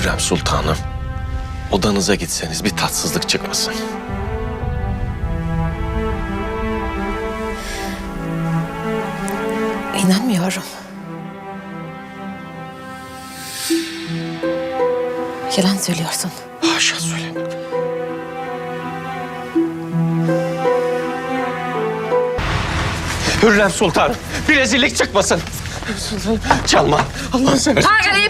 Hürrem Sultanım. Odanıza gitseniz bir tatsızlık çıkmasın. İnanmıyorum. Yalan söylüyorsun. Haşa söylemem. Hürrem Sultanım, bir rezillik çıkmasın. Çalma, Allah'ını seversen. Hakan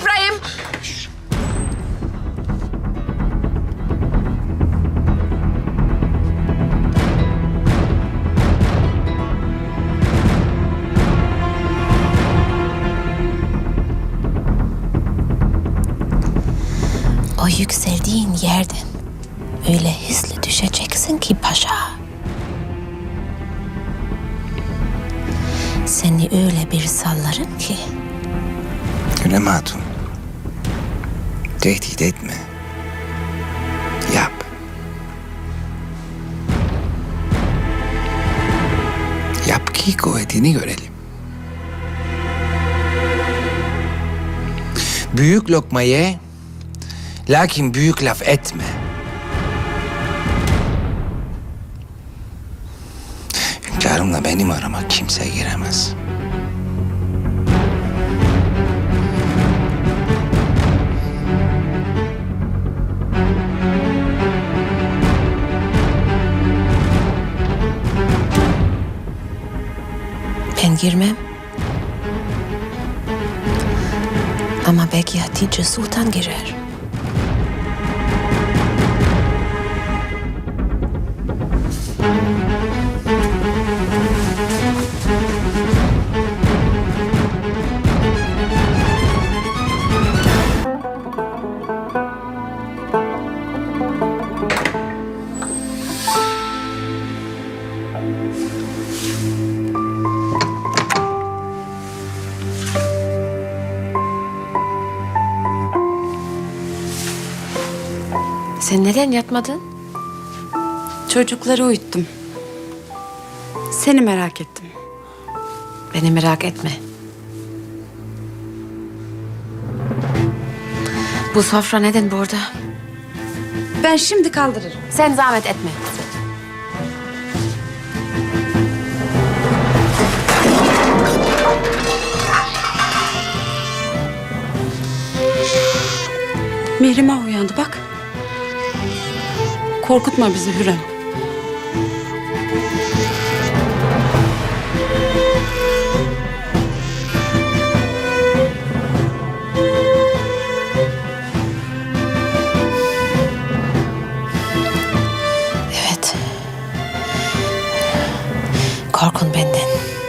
yükseldiğin yerden öyle hızlı düşeceksin ki paşa. Seni öyle bir sallarım ki Hürrem Hatun. Tehdit etme. Yap. Yap ki kuvvetini görelim. Büyük lokma ye, lakin büyük laf etme. Hünkârımla benim arama kimse giremez. Ben girmem. Ama belki Hatice Sultan girer. Sen neden yatmadın? Çocukları uyuttum. Seni merak ettim. Beni merak etme. Bu sofra neden burada? Ben şimdi kaldırırım. Sen zahmet etme. Mihrimah uyandı bak. Korkutma bizi Hürrem. Evet. Korkun benden.